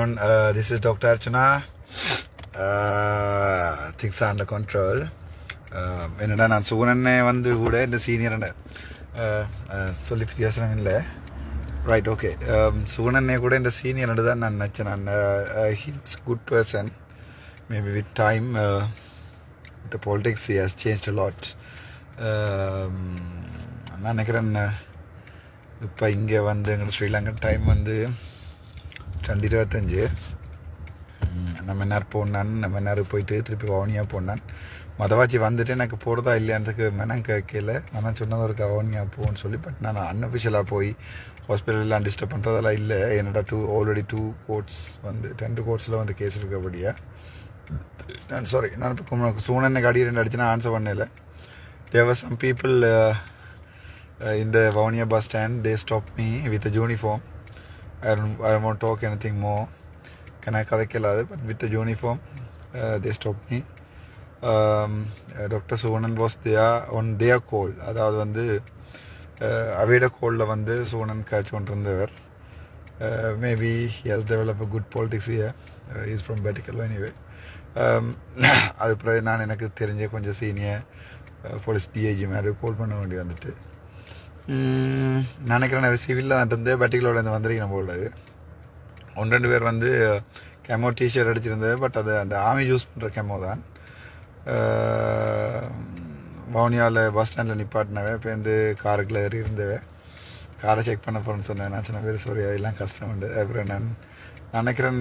afternoon. Uh, this is Dr. Archana. Uh, things are under control. Um, என்னடா நான் சூனன்னே வந்து கூட இந்த சீனியர்னு uh, uh, சொல்லி பிரயோசனம் இல்லை ரைட் ஓகே um, சூனன்னே கூட இந்த சீனியர்னு தான் நான் நினச்சேன் நான் he's good person maybe with time with politics he has change lot நான் நினைக்கிறேன் uh, இப்போ இங்கே வந்து எங்கள் ஸ்ரீலங்கா டைம் வந்து ரெண்டு இருபத்தஞ்சு. நம்ம நேரம் போனான் நம்ம நேரம் போயிட்டு திருப்பி வவுனியா போனான். மதவாச்சி வந்துட்டு எனக்கு போகிறதா இல்லையான்றதுக்கு மெனம் கேட்கல ஆனால் சொன்னது ஒரு வவுனியா போன்னு சொல்லி பட் நான் அன்அஃபிஷியலாக போய் ஹாஸ்பிட்டலெலாம் டிஸ்டர்ப் பண்ணுறதெல்லாம் இல்லை. என்னோட டூ ஆல்ரெடி டூ கோர்ட்ஸ் வந்து ரெண்டு கோர்ட்ஸில் வந்து கேஸ் இருக்கபடியா நான் சாரி நான் இப்போ சூனனை கடி ரெண்டு அடிச்சு நான் ஆன்சர் பண்ணல தேவர் சம் பீப்புள் இந்த Vavuniya bus stand they stop me with uniform. I don't, I don't want to talk anything more. கதைக்கலாது but with the uniform, uh, they doctor Suvanan Um, uh, Dr. Suvanan was அதாவது வந்து uh, அவையோட கோலில் வந்து சுவனன் காய்ச்சி கொண்டிருந்தவர் maybe he has develop a good politics year is from political anyway அது பிறகு நான் எனக்கு தெரிஞ்ச கொஞ்சம் சீனியர் போலீஸ் டிஐஜி மாதிரி கோல் பண்ண வேண்டி வந்துட்டு. நினைக்கிறேன் நான் சிவிலில் இருந்து பெட்டிக்கலோட வந்திருக்கேன் போல ஒன்று ரெண்டு பேர் வந்து கெமோ டிஷர்ட் அடிச்சிருந்தது. பட் அது அந்த ஆமி யூஸ் பண்ணுற கெமோ தான். வவுனியாவில் பஸ் ஸ்டாண்டில் நிப்பாட்டினவே இப்போ வந்து காருக்குள்ள ஏறி இருந்தவே காரை செக் பண்ண போகிறேன்னு சொன்னேன். நான் சின்ன பேர் சாரி அதெல்லாம் கஷ்டம் உண்டு. அப்புறம் நான் நினைக்கிறேன்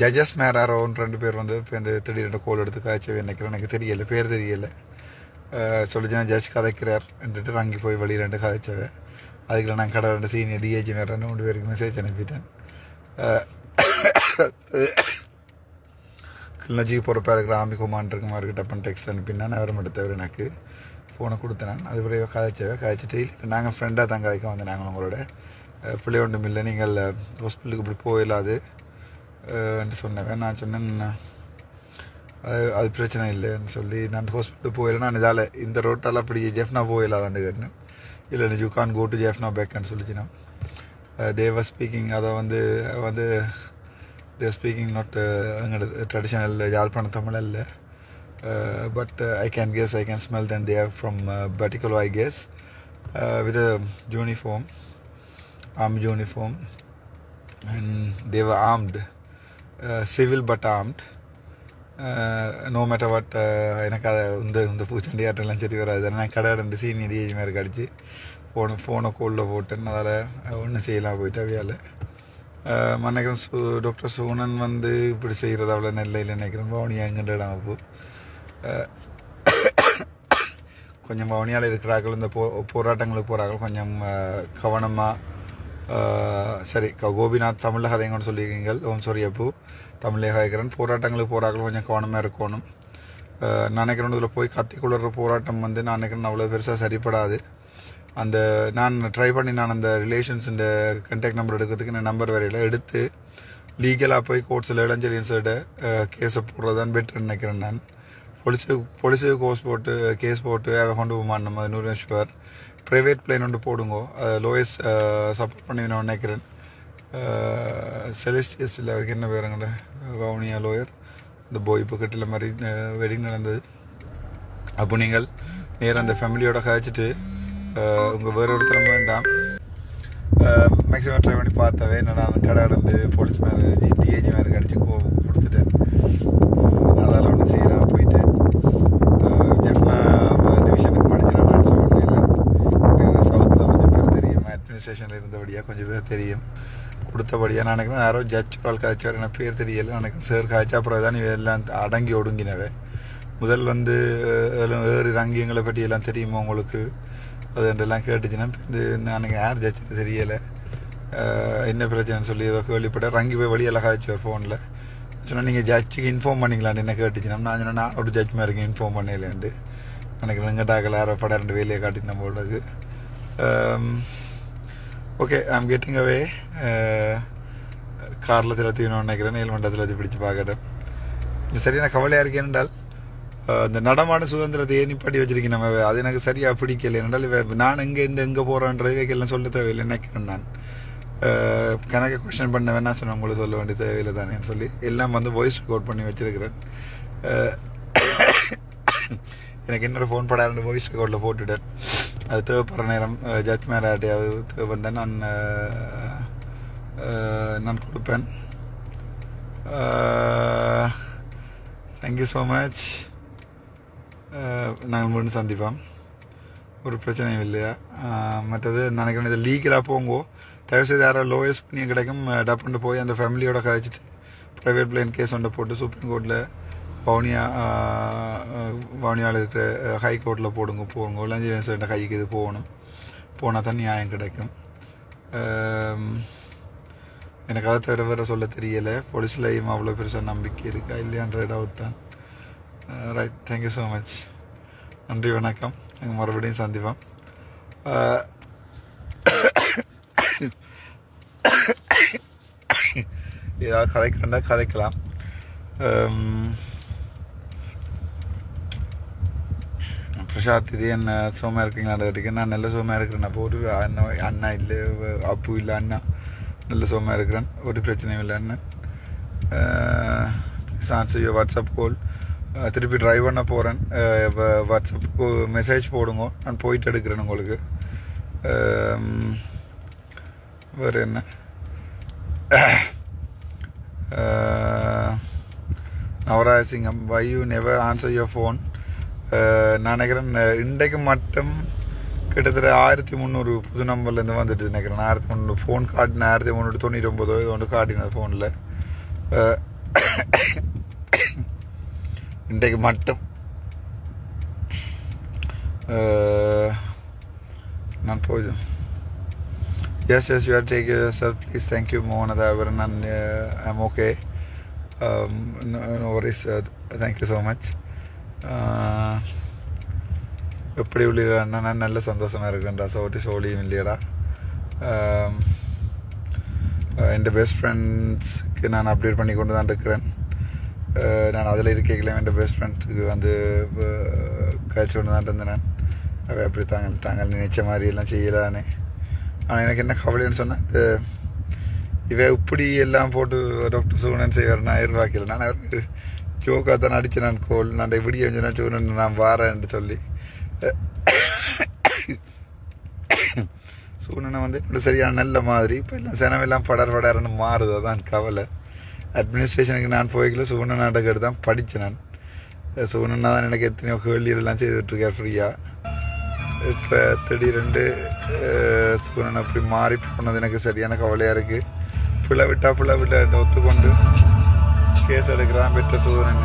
ஜட்ஜஸ் மேர் யாரோ ஒன்று ரெண்டு பேர் வந்து இப்போ இந்த திடீர்னு கோல் எடுத்து காய்ச்சவே நினைக்கிறேன். எனக்கு தெரியலை பேர் தெரியலை. சொல்லிச்சுனா ஜட்ஜ் கதைக்கிறார் என்றுட்டு வாங்கி போய் வழி ரெண்டு கதைச்சவ அதுக்குள்ள நான் கடை ரெண்டு சீனியர் டிஹெச்சி மேலே ரெண்டு மூணு பேருக்கு மெசேஜ் அனுப்பிட்டேன். கிளிநொச்சிக்கு போகிறப்ப இருக்கிற ஆமி குமான் இருக்க மாதிரி டப்பன் டெக்ஸ்ட் அனுப்பினா அவர் மட்டும் எனக்கு. ஃபோனை கொடுத்தேன் அதுபடியே பிறகு கதைச்சவ கதைச்சிட்டு நாங்கள் ஃப்ரெண்டாக தான் கதைக்க வந்தேன் நாங்கள் உங்களோட. பிள்ளை ஒன்றும் இல்லை நீங்கள் ஹாஸ்பிட்டலுக்கு இப்படி போயிடலாது என்று சொன்னவன். நான் சொன்னேன் அது அது பிரச்சனை இல்லைன்னு சொல்லி நான் ஹாஸ்பிட்டல் போயிடல நான் இதால் இந்த ரோட்டால் அப்படி ஜெஃப்னா போயிடலாதாண்டு கேட்டேன். இல்லை you can go to Jaffna பேக்குன்னு சொல்லிச்சுன்னா தேவர் ஸ்பீக்கிங் அதை வந்து வந்து தேவர் ஸ்பீக்கிங் நாட் எங்களோட ட்ரெடிஷனல் யாழ்ப்பாண தமிழ் இல்லை but I can guess I can smell then there from particular I guess with uniform um uniform and they were were civil but armed. No matter what எனக்கு அதை இந்த இந்த பூச்சண்டி ஆட்டம்லாம் சரி வராது. நான் கடை ரெண்டு சீனியர் ஏஜ் மாதிரி கடிச்சு ஃபோனை ஃபோனை கோலில் போட்டேன். அதால் uh, ஒன்றும் செய்யலாம் போயிட்டு அவையால். Uh, நினைக்கிறேன் சு டாக்டர் சூனன் வந்து இப்படி செய்கிறது அவ்வளோ நெல்லையில் நினைக்கிறேன். பவுனியா எங்கிட்ட இடம் அப்போ. Uh, கொஞ்சம் பவுனியால் இருக்கிறார்கள். இந்த போ போராட்டங்களுக்கு போகிறார்கள் கொஞ்சம் கவனமாக சரி க- கோபிநாத் தமிழில் கதைங்கன்னு சொல்லியிருக்கீங்க ஓம் சாரி அப்போ தமிழே கதைக்கிறேன் போராட்டங்களுக்கு போராட்டம் கொஞ்சம் கவனமாக இருக்கணும் நான் நினைக்கிறேன் இதில் போய் கத்தி குளற போராட்டம் வந்து நான் நினைக்கிறேன் அவ்வளோ பெருசாக சரிப்படாது அந்த நான் ட்ரை பண்ணி நான் அந்த ரிலேஷன்ஸ் இந்த கண்டாக்ட் நம்பர் எடுக்கிறதுக்கு நான் நம்பர் வரையில் எடுத்து லீகலாக போய் கோர்ட்ஸில் இளஞ்சலியன்ஸோட கேஸை போடுறது தான் பெட்டர் நினைக்கிறேன் நான் போலீஸு போலீஸுக்கு கோர்ஸ் போட்டு கேஸ் போட்டு அதை கொண்டு போமான் நம்ம நூறு ப்ரைவேட் பிளேன் ஒன்று போடுங்கோ. லோயஸ்ட் சப்போர்ட் பண்ணி நினைக்கிறேன். செலிஸ்டியஸ் இல்லை அவருக்கு என்ன பேருங்கள வவுனியா லோயர் இந்த போய் இப்போ கட்டில மாதிரி வெட்டிங் நடந்தது. அப்போ நீங்கள் நேராக அந்த ஃபேமிலியோட கழிச்சிட்டு உங்கள் வேற ஒருத்தரும் வேண்டாம். மேக்ஸிமம் ட்ரை பண்ணி பார்த்தாவே என்னடா நான் கடை கடந்து போலீஸ் மேலே டிஏஜி மேலே கடிச்சு கோ கொடுத்துட்டேன் அதால் ஒன்று செய்யலாம் போயிட்டு ஜெஃப்னா டிவிஷனுக்கு படிச்சு நான் சொன்னேன் சவுத்தில் கொஞ்சம் பேர் தெரியும் அட்மினிஸ்ட்ரேஷனில் இருந்தபடியாக கொஞ்சம் பேர் தெரியும் கொடுத்தபடியாக நான் நினைக்கிறேன் யாரோ ஜட்ஜ் ஆள் காய்ச்சார். எனக்கு பேர் தெரியல. எனக்கு சார் காய்ச்சா அப்புறம் தான் எல்லாம் அடங்கி ஒடுங்கினவே. முதல் வந்து எல்லாம் ஏறி ரங்கியங்களை பற்றி எல்லாம் தெரியுமா உங்களுக்கு? அது எல்லாம் கேட்டுச்சுன்னா இது நான் யார் ஜட்ஜுன்னு தெரியலை. என்ன பிரச்சனைன்னு சொல்லி ஏதோ கேள்விப்பட்ட ரங்கி போய் வழியெல்லாம் காய்ச்சி ஃபோனில் சொன்னால் நீங்கள் ஜட்ஜுக்கு இன்ஃபார்ம் பண்ணிக்கலான்னு என்ன கேட்டுச்சுன்னா நான் சொன்னேன் நான் ஒரு ஜட்ஜ் மாதிரி இன்ஃபார்ம் பண்ணலேன்ட்டு எனக்கு வெங்கடாக்கல் யாரோ படம் ரெண்டு வேலையை காட்டின போடுறது ஓகே ஐம் கெட்டிங் அவே காரில் திரத்தின்னு நினைக்கிறேன் நீல்மண்டத்தில் திருத்தி பிடிச்சு பார்க்கட்டும் இது சரியான கவலையாக இருக்கேன் என்றால் இந்த நடமான சுதந்திரத்தை ஏன் நிப்பாட்டி வச்சிருக்கேன் நம்ம அது எனக்கு சரியாக பிடிக்கல என்றால் நான் எங்கே இந்த எங்கே போகிறோன்றது வைக்கலாம் சொல்ல தேவையில்லை நினைக்கிறேன் நான் கணக்கை கொஷின் கொஸ்டின் பண்ண வேணா சொன்ன உங்களுக்கு சொல்ல வேண்டிய தேவையில்லை தானேன்னு சொல்லி எல்லாம் வந்து வாய்ஸ் ரெக்கார்ட் பண்ணி வச்சிருக்கிறேன் எனக்கு இன்னொரு ஃபோன் படம் வாய்ஸ் ரெக்கார்டில் போட்டுட்டேன் அது தேவைப்படுற நேரம் ஜட்ஜ் மேலே யார்ட்டையாவது தேவைப்பட்டால் நான் நான் கொடுப்பேன் தேங்க்யூ ஸோ மச் நாங்கள் மீண்டும் சந்திப்போம் ஒரு பிரச்சனையும் இல்லையா மற்றது நினைக்கிறேன் இது லீகலாக போங்கோ தயவுசெய்து யாரோ லோயஸ்ட் பண்ணியும் கிடைக்கும் டப்புண்டு போய் அந்த ஃபேமிலியோட கழிச்சிட்டு ப்ரைவேட் பிளேன் கேஸ் ஒன்றை போட்டு சுப்ரீம் கோர்ட்டில் வவுனியா வவுனியாவில் இருக்கிற ஹை கோர்ட்டில் போடுங்க போடுங்க. இளஞ்சி கைக்கு இது போகணும். போனால் தான் நியாயம் கிடைக்கும். எனக்கு அதை தவிர வேறு சொல்ல தெரியலை. போலீஸ்லையும் அவ்வளோ பெருசாக நம்பிக்கை இருக்கா இல்லையான்ற டவுட் தான். Right thank you so much நன்றி வணக்கம். நாங்கள் மறுபடியும் சந்திப்போம். ஏதாவது கதைக்கிறண்டா கதைக்கலாம். பிரசாத் இது என்ன சோமா இருக்கீங்களான்னு கேட்டீங்க. நான் நல்ல சோமா இருக்கிறேன். அப்போ ஒரு அண்ணா அண்ணா இல்லை அப்பு இல்லை அண்ணா. நல்ல சோமா இருக்கிறேன். ஒரு பிரச்சனையும் இல்லை அண்ணன் ஆன்சர் வாட்ஸ்அப் கால் திருப்பி ட்ரைவ் பண்ண போகிறேன் வாட்ஸ்அப்புக்கு மெசேஜ் போடுங்க. நான் போயிட்டு எடுக்கிறேன் உங்களுக்கு. வேறு என்ன? Navaraj Singam. Why you never answer your phone நான் நினைக்கிறேன் இன்றைக்கு மட்டும் கிட்டத்தட்ட ஆயிரத்தி முந்நூறு புது நம்பர்லேருந்து வந்துட்டு நினைக்கிறேன். ஆயிரத்தி முந்நூறு ஃபோன் காட்டின ஆயிரத்தி முந்நூறு தொண்ணூற்றி ஒம்பதோ இது ஒன்று காட்டினது ஃபோனில் இன்றைக்கு மட்டும். அஹ், நான் போய் Yes, yes, you are taking yourself. Please, thank you, Mohan Adavar, and okay I'm okay. Thank you so much எப்படி உள்ளீடா நான் நல்ல சந்தோஷமாக இருக்குன்றா. சோட்டி சோழியும் இல்லையடா. என் பெஸ்ட் ஃப்ரெண்ட்ஸ்க்கு நான் அப்டேட் பண்ணி கொண்டு தான் இருக்கிறேன். நான் அதில் இருக்கல என் பெஸ்ட் ஃப்ரெண்ட்ஸுக்கு வந்து கழிச்சு கொண்டு தான் இருந்தேன் அவள் எப்படி அப்படி தாங்கள் தாங்கள் நினைச்ச மாதிரி எல்லாம் செய்யலான்னு. ஆனால் எனக்கு என்ன கவலைன்னு சொன்னால் இவ இப்படி எல்லாம் போட்டு டாக்டர் சூனன் செய்வார் நான் எதிர்பார்க்கல. நான் அவருக்கு ஜோக்காக தான் அடிச்சு நான் கோல். நான் இப்படி கொஞ்சம் சூனன் நான் வாரேன்ட்டு சொல்லி. சூழ்நிலை வந்து இப்படி சரியான நல்ல மாதிரி. இப்போ எல்லாம் செனவெல்லாம் படர் படர்னு மாறுது. அதான் கவலை. அட்மினிஸ்ட்ரேஷனுக்கு நான் போய்க்கல. சூன நாடகம் தான் படித்தேன் நான். சூழ்நிலை தான் எனக்கு எத்தனையோ கேள்வியெல்லாம் செய்துட்ருக்கேன் ஃப்ரீயாக இப்போ திடீரெண்டு சூழ்நிலை அப்படி மாறி போனது எனக்கு சரியான கவலையாக இருக்குது பிள்ளை விட்டா பிள்ளை விட்டா ஒத்துக்கொண்டு கேஸ் எடுக்கிறான் பெற்ற சூழன்